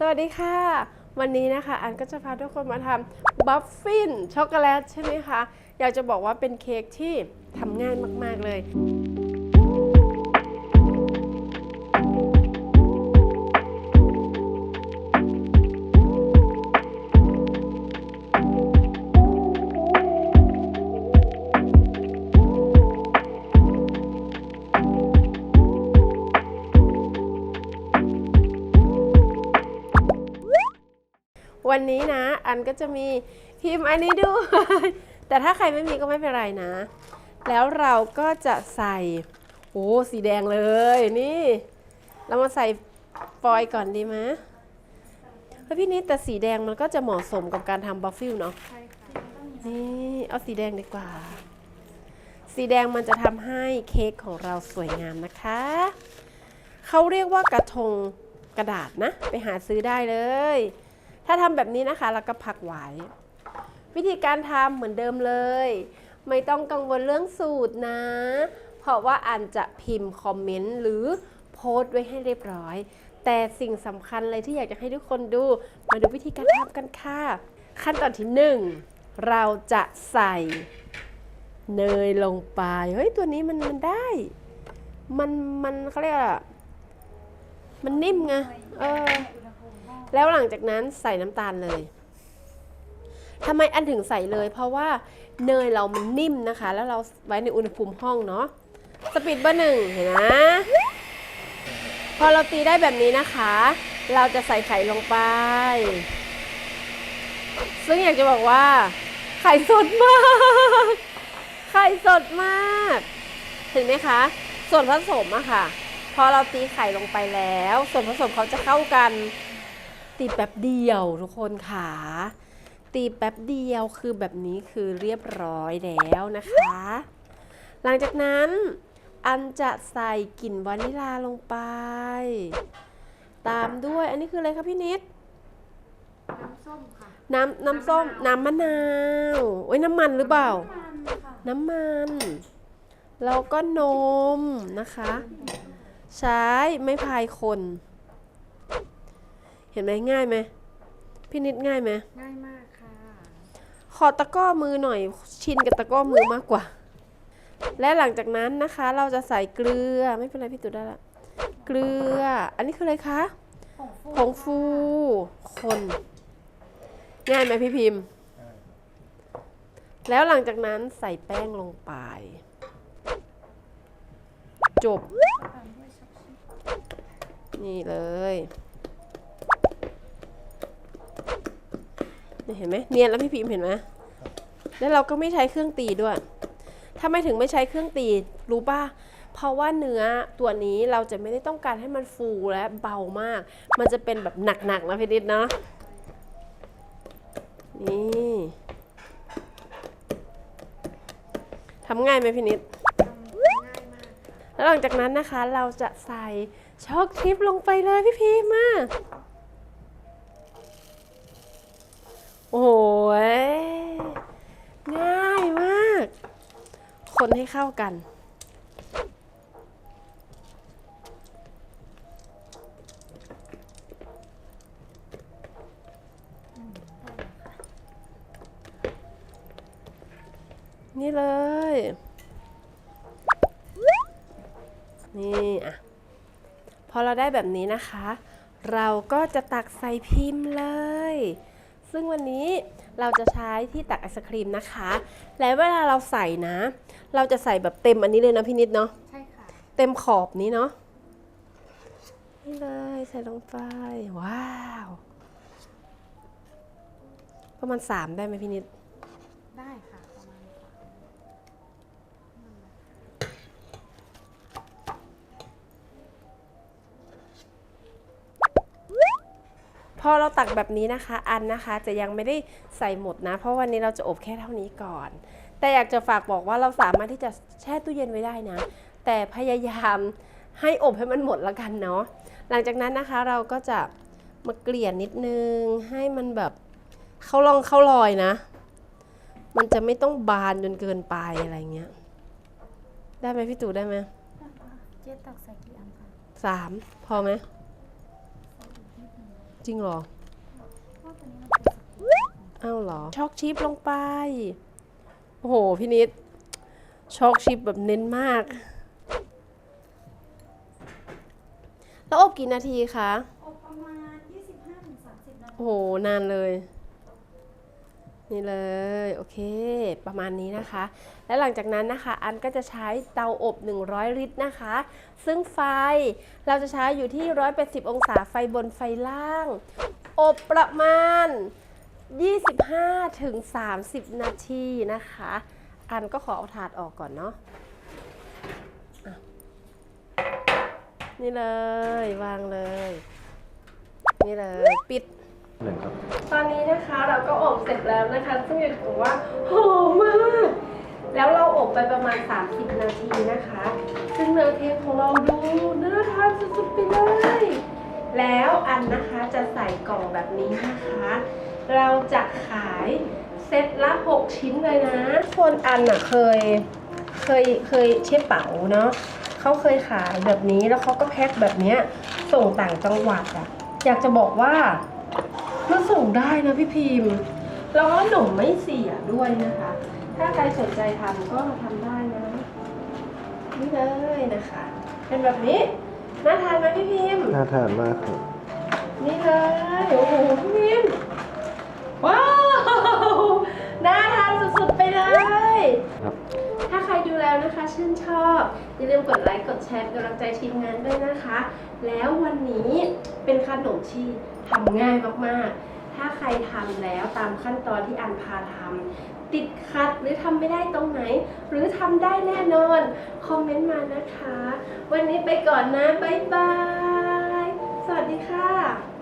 สวัสดีค่ะ วันนี้นะคะ อันก็จะพาทุกคนมาทำบัฟฟินช็อกโกแลตใช่ไหมคะ อยากจะบอกว่าเป็นเค้กที่ทำง่ายมาก ๆ เลย วันนี้นะ อันก็จะมีพิมพ์อันนี้ด้วย แต่ถ้าใครไม่มีก็ไม่เป็นไรนะ แล้วเราก็จะใส่โอ้สีแดงเลยนี่ เรามาใส่ฟอยล์ก่อนดีไหมเฮ้ยพี่นิดแต่สีแดงมันก็จะเหมาะสมกับการทำบัฟฟิลเนาะใช่ค่ะนี่เอาสีแดงดีกว่า สีแดงมันจะทำให้เค้กของเราสวยงามนะคะ เขาเรียกว่ากระทงกระดาษนะ ไปหาซื้อได้เลย ถ้าทำแบบนี้นะคะแล้วก็พักไว้วิธีการทำเหมือนเดิมเลย ไม่ต้องกังวลเรื่องสูตรนะ เพราะว่าอันจะพิมพ์คอมเมนต์หรือโพสต์ไว้ให้เรียบร้อย แต่สิ่งสำคัญเลยที่อยากจะให้ทุกคนดู มาดูวิธีการทำกันค่ะ ขั้นตอนที่หนึ่งเราจะใส่เนยลงไป เฮ้ย ตัวนี้มันมันได้ มันมันเขาเรียกอะมันนิ่มไง เออ แล้วหลังจากนั้นใส่น้ำตาลเลยทำไมอันถึงใส่เลย เพราะว่าเนยเรามันนิ่มนะคะ แล้วเราไว้ในอุณหภูมิห้องเนาะสปีดเบอร์หนึ่งเห็นนะ พอเราตีได้แบบนี้นะคะ เราจะใส่ไข่ลงไป ซึ่งอยากจะบอกว่า ไข่สดมาก ไข่สดมาก เห็นไหมคะ ส่วนผสมอะค่ะ พอเราตีไข่ลงไปแล้ว ส่วนผสมเขาจะเข้ากัน ตีแป๊บเดียวทุกคนค่ะ ตีแป๊บเดียวคือแบบนี้คือเรียบร้อยแล้วนะคะ หลังจากนั้นอันจะใส่กลิ่นวานิลาลงไป ตามด้วยอันนี้คืออะไรคะพี่นิด น้ำส้มค่ะ น้ำน้ำส้มน้ำมะนาวโอ้ยน้ำมันหรือเปล่ามันค่ะน้ำมันแล้วก็นมนะคะ ใช้ไม้พายคน เห็นไหมง่ายไหมพี่นิดง่ายไหมง่ายมากค่ะ ขอตะกร้อมือหน่อยชินกับตะกร้อมือมากกว่า และหลังจากนั้นนะคะ เราจะใส่เกลือไม่เป็นไรพี่ตุ๊ดได้ละเกลือ อันนี้คืออะไรคะผงฟูผงฟูคนง่ายไหมพี่พิมพ์ แล้วหลังจากนั้นใส่แป้งลงไป จบตามด้วยช็อกโกแลตนี่เลย เห็นไหมเนียนแล้วพี่พิมพ์เห็นไหมแล้วเราก็ไม่ใช้เครื่องตีด้วย ถ้าไม่ถึงไม่ใช้เครื่องตีรู้ป่ะเพราะว่าเนื้อตัวนี้เราจะไม่ได้ต้องการให้มันฟูและเบามาก มันจะเป็นแบบหนักๆนะพี่นิดเนาะนี่ทำง่ายไหมพี่นิดง่ายมากแล้วหลังจากนั้นนะคะเราจะใส่ช็อกชิปลงไปเลยพี่พีมา เข้ากัน นี่เลย นี่อะ พอเราได้แบบนี้นะคะ เราก็จะตักใส่พิมพ์เลย ซึ่งวันนี้เราจะใช้ที่ตักไอศครีมนะคะ และเวลาเราใส่นะ เราจะใส่แบบเต็มอันนี้เลยนะพี่นิดเนาะใช่ค่ะ เต็มขอบนี้เนาะนี่เลยใส่ลงไป ว้าว ประมาณสามได้ไหมพี่นิดได้ พอเราตักแบบนี้นะคะ อันนะคะจะยังไม่ได้ใส่หมดนะ เพราะวันนี้เราจะอบแค่เท่านี้ก่อน แต่อยากจะฝากบอกว่าเราสามารถที่จะแช่ตู้เย็นไว้ได้นะ แต่พยายามให้อบให้มันหมดแล้วกันเนาะหลังจากนั้นนะคะเราก็จะมาเกลี่ยนิดนึง ให้มันแบบเข้าร่องเข้ารอยนะ มันจะไม่ต้องบานจนเกินไปอะไรเงี้ย ได้ไหมพี่ตู่ได้ไหมเจ๊ตักใส่กี่อันคะสามพอไหมใส่อีกนิดนึง จริงเหรอเพราะตัวนี้มันเป็นสกู๊ปอ้าวเหรอ ช็อกชิปลงไป โอ้โห พี่นิด ช็อกชิปแบบเน้นมาก แล้วอบกี่นาทีคะ อบประมาณ 25-30 นาที โอ้โห นานเลย นี่เลยโอเค ประมาณนี้นะคะ และหลังจากนั้นนะคะ อันก็จะใช้เตาอบ 100 ลิตรนะคะ ซึ่งไฟเราจะใช้อยู่ที่ 180 องศาไฟบนไฟล่าง อบประมาณ 25ถึงนาทีนะคะ อันก็ขอเอาถาดออกก่อนเนาะนี่เลยวางเลย นี่เลย ปิด หนึ่งครับ ตอนนี้นะคะเราก็อบเสร็จแล้วนะคะ ซึ่งอยากจะบอกว่าหอมมาก แล้วเราอบไปประมาณ 30 นาทีนะคะ ซึ่งเนื้อเค้กของเราดูน่าทานสุดๆไปเลย แล้วอันนะคะจะใส่กล่องแบบนี้นะคะ เราจะขายเซตละ 6 ชิ้นเลยนะคนอันอะเคยเคยเคยเชฟเป๋าเนาะเขาเคยขายแบบนี้แล้วเขาก็แพ็คแบบเนี้ยส่งต่างจังหวัดอะอยากจะบอกว่า มันส่งได้นะพี่พิมพ์แล้วก็หนมไม่เสียด้วยนะคะ ถ้าใครสนใจทำก็ทำได้นะนี่เลยนะคะ เป็นแบบนี้น่าทานไหมพี่พิมพ์น่าทานมากครับนี่เลยโอ้โหพี่พิมพ์ว้าวน่าทานสุดๆไปเลยครับถ้าใครดูแล้วนะคะชื่นชอบอย่าลืมกดไลค์กดแชร์เป็นกำลังใจทีมงานด้วยนะคะ แล้ววันนี้เป็นขนมที่ ทำง่ายมากๆ ถ้าใครทำแล้วตามขั้นตอนที่อันพาทำติดขัดหรือทำไม่ได้ตรงไหน หรือทำได้แน่นอน คอมเมนต์มานะคะ วันนี้ไปก่อนนะ บ๊ายบาย สวัสดีค่ะ